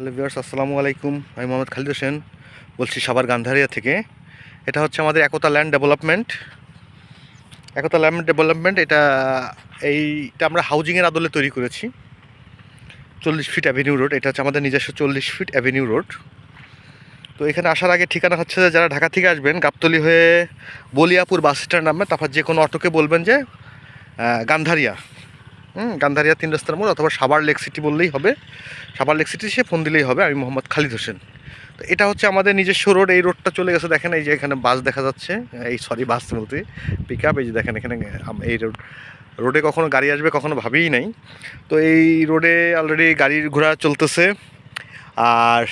Hello viewers, আসসালামু আলাইকুম। আমি মোহাম্মদ খালিদ হোসেন, বলছি সাবার গান্ধারিয়া থেকে। এটা হচ্ছে আমাদের Ekta land development. Ekta land development, এটা, এইটা আমরা হাউজিংয়ের আদলে তৈরি করেছি। চল্লিশ ফিট অ্যাভিনিউ রোড, এটা হচ্ছে আমাদের নিজস্ব চল্লিশ ফিট অ্যাভিনিউ রোড। তো এখানে আসার আগে ঠিকানা হচ্ছে যে, যারা ঢাকা থেকে আসবেন, গাবতলি হয়ে বলিয়াপুর বাস স্ট্যান্ড নামবে তারপর যে কোনো অটোকে বলবেন যে গান্ধারিয়া। হুম, গান্ধারিয়া তিন রাস্তার মোড় অথবা সাবার লেক সিটি বললেই হবে। সাবার লেক সিটি সে ফোন দিলেই হবে, আমি মোহাম্মদ খালিদ হোসেন। তো এটা হচ্ছে আমাদের নিজস্ব রোড, এই রোডটা চলে গেছে, দেখেন এই যে এখানে বাস দেখা যাচ্ছে। এই সরি বাস বলতে পিক আপ এই যে দেখেন এখানে এই রোড, রোডে কখনো গাড়ি আসবে কখনো ভাবিই নাই। তো এই রোডে অলরেডি গাড়ির ঘোড়া চলতেছে। আর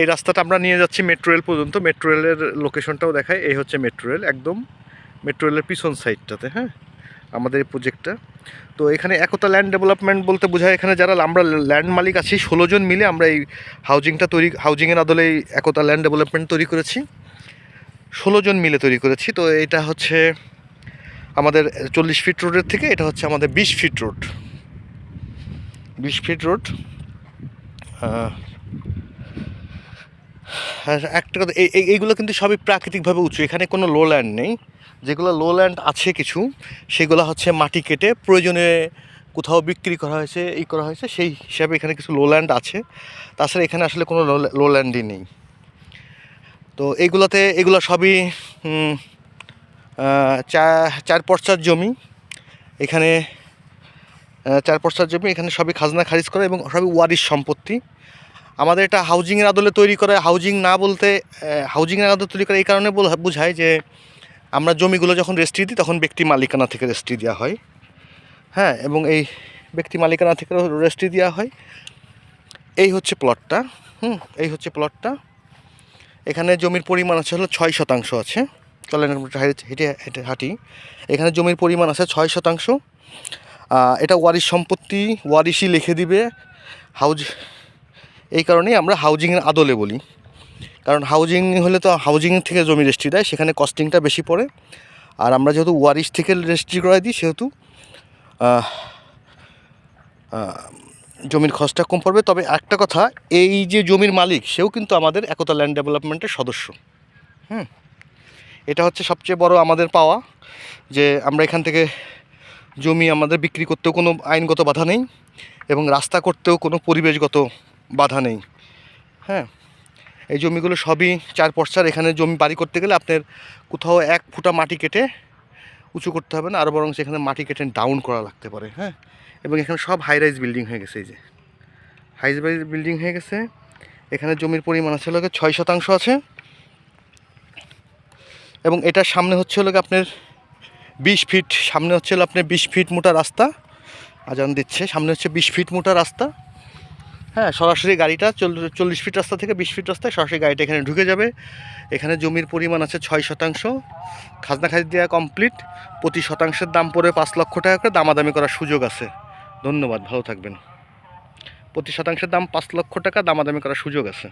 এই রাস্তাটা আমরা নিয়ে যাচ্ছি মেট্রো রেল পর্যন্ত। মেট্রো রেলের লোকেশনটাও দেখায়, এই হচ্ছে মেট্রো রেল একদম মেট্রো রেলের পিছন সাইডটাতে হ্যাঁ? আমাদের এই প্রজেক্টটা তো এখানে একতা ল্যান্ড ডেভেলপমেন্ট বলতে বোঝায় এখানে যারা, আমরা ল্যান্ড মালিক আছি, ষোলো জন মিলে আমরা এই হাউজিংটা তৈরি হাউজিংয়ের আদলে একতা ল্যান্ড ডেভেলপমেন্ট তৈরি করেছি। ষোলো জন মিলে তৈরি করেছি। তো এটা হচ্ছে আমাদের চল্লিশ ফিট রোডের থেকে, এটা হচ্ছে আমাদের বিশ ফিট রোড বিশ ফিট রোড একটা কথা, এই, এই- এইগুলো কিন্তু সবই প্রাকৃতিকভাবে উঁচু। এখানে কোনো লো ল্যান্ড নেই। যেগুলো লো ল্যান্ড আছে কিছু, সেগুলো হচ্ছে মাটি কেটে প্রয়োজনে কোথাও বিক্রি করা হয়েছে এই করা হয়েছে, সেই হিসাবে এখানে কিছু লো ল্যান্ড আছে। তাছাড়া এখানে আসলে কোনো লো ল্যান্ডই নেই। তো এইগুলোতে এগুলো সবই চার পর্চার জমি। এখানে চার পর্চার জমি, এখানে সবই খাজনা খারিজ করা এবং সবই ওয়ারিশ সম্পত্তি। আমাদের এটা হাউজিংয়ের আদলে তৈরি করে হাউজিং না বলতে হাউজিংয়ের আদলে তৈরি করে এই কারণে বোঝায় যে আমরা জমিগুলো যখন রেস্ট্রি দিই, তখন ব্যক্তি মালিকানা থেকে রেস্ট্রি দেওয়া হয়। হ্যাঁ এবং এই ব্যক্তি মালিকানা থেকে রেস্ট্রি দেওয়া হয়। এই হচ্ছে প্লটটা হুম, এই হচ্ছে প্লটটা এখানে জমির পরিমাণ আছে হলো ছয় শতাংশ আছে। চলেন হেঁটে হেঁটে, হাঁটি এখানে জমির পরিমাণ আছে ছয় শতাংশ। এটা ওয়ারিশ সম্পত্তি, ওয়ারিশই লিখে দিবে। হাউজ এই কারণেই আমরা হাউজিংয়ের আদলে বলি। কারণ হাউজিং হলে তো হাউজিং থেকে জমি রেজিস্ট্রি দেয়, সেখানে কস্টিংটা বেশি পড়ে। আর আমরা যেহেতু ওয়ারিশ থেকে রেজিস্ট্রি করাই দিই, সেহেতু জমির খরচটা কম পড়বে। তবে একটা কথা, এই যে জমির মালিক, সেও কিন্তু আমাদের একতা ল্যান্ড ডেভেলপমেন্টের সদস্য। হুম। এটা হচ্ছে সবচেয়ে বড় আমাদের পাওয়া, যে আমরা এখান থেকে জমি আমাদের বিক্রি করতেও কোনো আইনগত বাধা নেই এবং রাস্তা করতেও কোনো পরিবেশগত বাধা নেই। হ্যাঁ এই জমিগুলো সবই চার পশ্চার এখানে জমি বাড়ি করতে গেলে আপনার কোথাও এক ফুটা মাটি কেটে উঁচু করতে হবে না আরও বরং সেখানে মাটি কেটে ডাউন করা লাগতে পারে হ্যাঁ? এবং এখানে সব হাই রাইজ বিল্ডিং হয়ে গেছে, এই যে। হাই রাইজ বিল্ডিং হয়ে গেছে। এখানে জমির পরিমাণ আছে গিয়ে ছয় শতাংশ আছে। এবং এটার সামনে হচ্ছে গিয়ে আপনার বিশ ফিট সামনে হচ্ছে আপনার বিশ ফিট মোটা রাস্তা। আজান দিচ্ছে, সামনে হচ্ছে বিশ ফিট মোটা রাস্তা। হ্যাঁ সরাসরি গাড়িটা চল- চল্লিশ ফিট রাস্তা থেকে বিশ ফিট রাস্তায় সরাসরি গাড়িটা এখানে ঢুকে যাবে। এখানে জমির পরিমাণ আছে ছয় শতাংশ। খাজনা খাজি দেওয়া কমপ্লিট প্রতি শতাংশের দাম পড়ে পাঁচ লক্ষ টাকা করে। দামাদামি করার সুযোগ আছে। ধন্যবাদ, ভালো থাকবেন। প্রতি শতাংশের দাম পাঁচ লক্ষ টাকা, দামাদামি করার সুযোগ আছে।